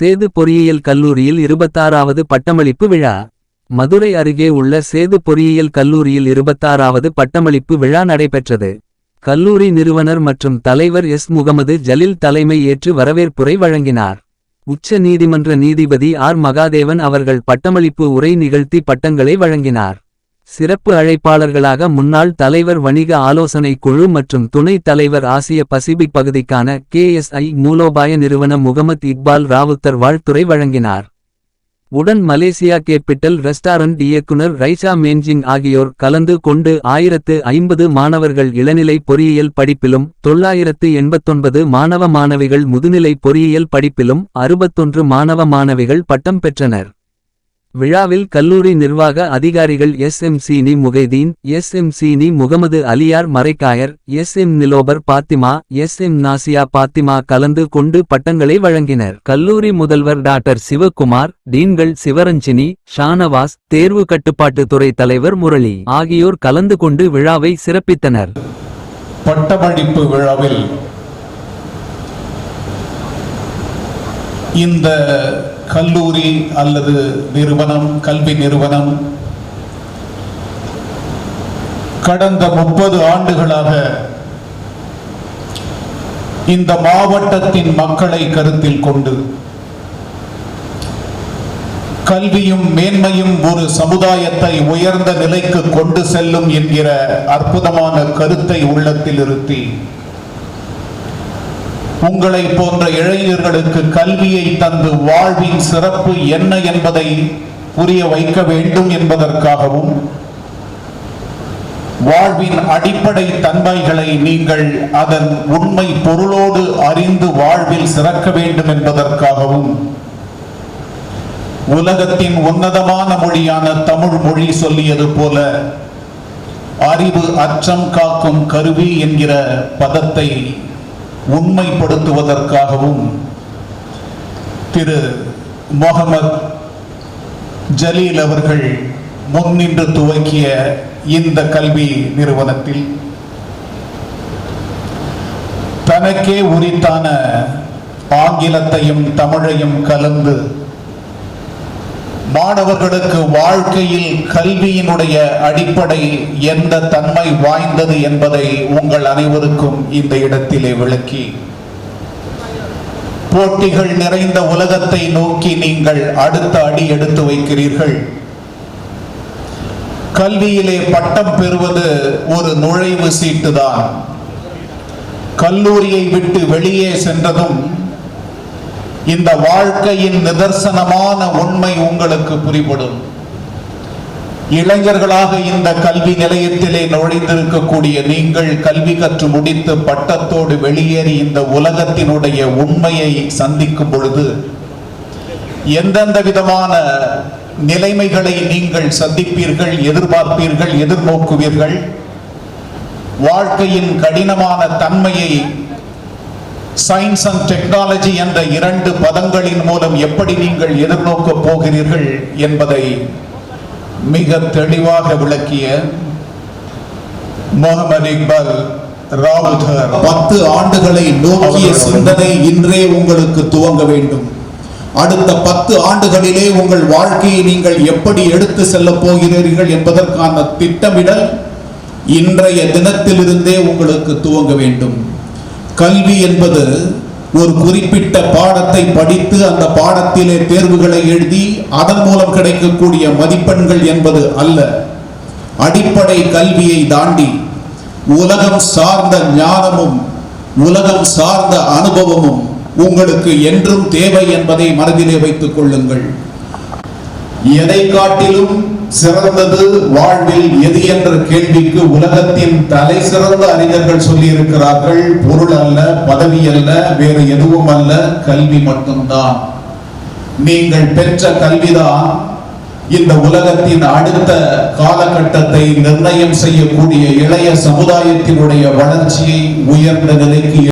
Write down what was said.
சேது பொறியியல் கல்லூரியில் இருபத்தாறாவது பட்டமளிப்பு விழா. மதுரை அருகே உள்ள சேது பொறியியல் கல்லூரியில் இருபத்தாறாவது பட்டமளிப்பு விழா நடைபெற்றது. கல்லூரி நிறுவனர் மற்றும் தலைவர் எஸ். முகமது ஜலீல் தலைமை ஏற்று வரவேற்புரை வழங்கினார். உச்ச நீதிமன்ற நீதிபதி ஆர். மகாதேவன் அவர்கள் பட்டமளிப்பு உரை நிகழ்த்தி பட்டங்களை வழங்கினார். சிறப்பு அழைப்பாளர்களாக முன்னாள் தலைவர் வணிக ஆலோசனை குழு மற்றும் துணைத் தலைவர் ஆசிய பசிபிக் பகுதிக்கான கேஎஸ்ஐ மூலோபாய நிறுவன முகமது இக்பால் ராவுத்தர் வாழ்த்துரை வழங்கினார். உடன் மலேசியா கேபிட்டல் ரெஸ்டாரண்ட் இயக்குனர் ரைசா மேன்ஜிங் ஆகியோர் கலந்து கொண்டு ஆயிரத்து ஐம்பது மாணவர்கள் இளநிலை பொறியியல் படிப்பிலும் தொள்ளாயிரத்து எண்பத்தொன்பது மாணவ மாணவிகள் முதுநிலை பொறியியல் படிப்பிலும் அறுபத்தொன்று மாணவ மாணவிகள் பட்டம் பெற்றனர். விழாவில் கல்லூரி நிர்வாக அதிகாரிகள் எஸ் எம் சீனி Mohideen S M Seeni Mohamed Aliyar Maraikayar S M Nilofer Fathima S M Nasiya Fathima கலந்து கொண்டு பட்டங்களை வழங்கினர். கல்லூரி முதல்வர் டாக்டர் சிவகுமார் டீன்கள் சிவரஞ்சினி ஷானவாஸ் தேர்வு கட்டுப்பாட்டு துறை தலைவர் முரளி ஆகியோர் கலந்து கொண்டு விழாவை சிறப்பித்தனர். பட்டமளிப்பு விழாவில் இந்த கல்லூரி அல்லது நிறுவனம் கல்வி நிறுவனம் கடந்த முப்பது ஆண்டுகளாக இந்த மாவட்டத்தின் மக்களை கருத்தில் கொண்டு கல்வியும் மேன்மையும் ஒரு சமுதாயத்தை உயர்ந்த நிலைக்கு கொண்டு செல்லும் என்கிற அற்புதமான கருத்தை உள்ளத்தில் இருத்தி உங்களை போன்ற இளைஞர்களுக்கு கல்வியை தந்து வாழ்வின் சிறப்பு என்ன என்பதை புரிய வைக்க வேண்டும் என்பதற்காகவும் வாழ்வின் அடிப்படை தன்மைகளை நீங்கள் அதன் உண்மை பொருளோடு அறிந்து வாழ்வில் சிறக்க வேண்டும் என்பதற்காகவும் உலகத்தின் உன்னதமான மொழியான தமிழ் மொழி சொல்லியது போல அறிவு அச்சம் காக்கும் கருவி என்கிற பதத்தை உண்மைப்படுத்துவதற்காகவும் திரு முகமது ஜலீல் அவர்கள் முன்னின்று துவக்கிய இந்த கல்வி நிறுவனத்தில் தனக்கே உரித்தான ஆங்கிலத்தையும் தமிழையும் கலந்து மாணவர்களுக்கு வாழ்க்கையில் கல்வியினுடைய அடிப்படை எந்த தன்மை வாய்ந்தது என்பதை உங்கள் அனைவருக்கும் இந்த இடத்திலே விளக்கி. போட்டிகள் நிறைந்த உலகத்தை நோக்கி நீங்கள் அடுத்த அடி எடுத்து வைக்கிறீர்கள். கல்வியிலே பட்டம் பெறுவது ஒரு நுழைவு சீட்டுதான். கல்லூரியை விட்டு வெளியே சென்றதும் இந்த வாழ்க்கையின் நிதர்சனமான உண்மை உங்களுக்கு புரிபடும். இளைஞர்களாக இந்த கல்வி நிலையத்திலே நுழைந்திருக்கக்கூடிய நீங்கள் கல்வி கற்று முடித்து பட்டத்தோடு வெளியேறி இந்த உலகத்தினுடைய உண்மையை சந்திக்கும் பொழுது எந்தெந்த விதமான நிலைமைகளை நீங்கள் சந்திப்பீர்கள் எதிர்பார்ப்பீர்கள் எதிர்நோக்குவீர்கள் வாழ்க்கையின் கடினமான தன்மையை சயின்ஸ் அண்ட் டெக்னாலஜி என்ற இரண்டு பதங்களின் மூலம் எப்படி நீங்கள் எதிர்நோக்க போகிறீர்கள் என்பதை மிக தெளிவாக விளக்கிய முகமது இக்பால் பத்து ஆண்டுகளை நோக்கிய சிந்தனை இன்றே உங்களுக்கு துவங்க வேண்டும். அடுத்த பத்து ஆண்டுகளிலே உங்கள் வாழ்க்கையை நீங்கள் எப்படி எடுத்து செல்ல போகிறீர்கள் என்பதற்கான திட்டமிடல் இன்றைய தினத்திலிருந்தே உங்களுக்கு துவங்க வேண்டும். கல்வி என்பது ஒரு குறிப்பிட்ட பாடத்தை படித்து அந்த பாடத்திலே தேர்வுகளை எழுதி அதன் மூலம் கிடைக்கக்கூடிய மதிப்பெண்கள் என்பது அல்ல. அடிப்படை கல்வியை தாண்டி உலகம் சார்ந்த ஞானமும் உலகம் சார்ந்த அனுபவமும் உங்களுக்கு என்றும் தேவை என்பதை மனதிலே வைத்துக் கொள்ளுங்கள். எதை காட்டிலும் சிறந்தது வாழ்வில் எது என்ற கேள்விக்கு உலகத்தின் தலை சிறந்த அறிஞர்கள் சொல்லி இருக்கிறார்கள் பொருள் அல்ல பதவி அல்ல வேறு எதுவும் அல்ல கல்வி மட்டும்தான். நீங்கள் பெற்ற கல்விதான் இந்த உலகத்தின் அடுத்த காலகட்டத்தை நிர்ணயம் செய்யக்கூடிய இளைய சமுதாயத்தினுடைய வளர்ச்சியை உயர்ந்த நிலைக்கு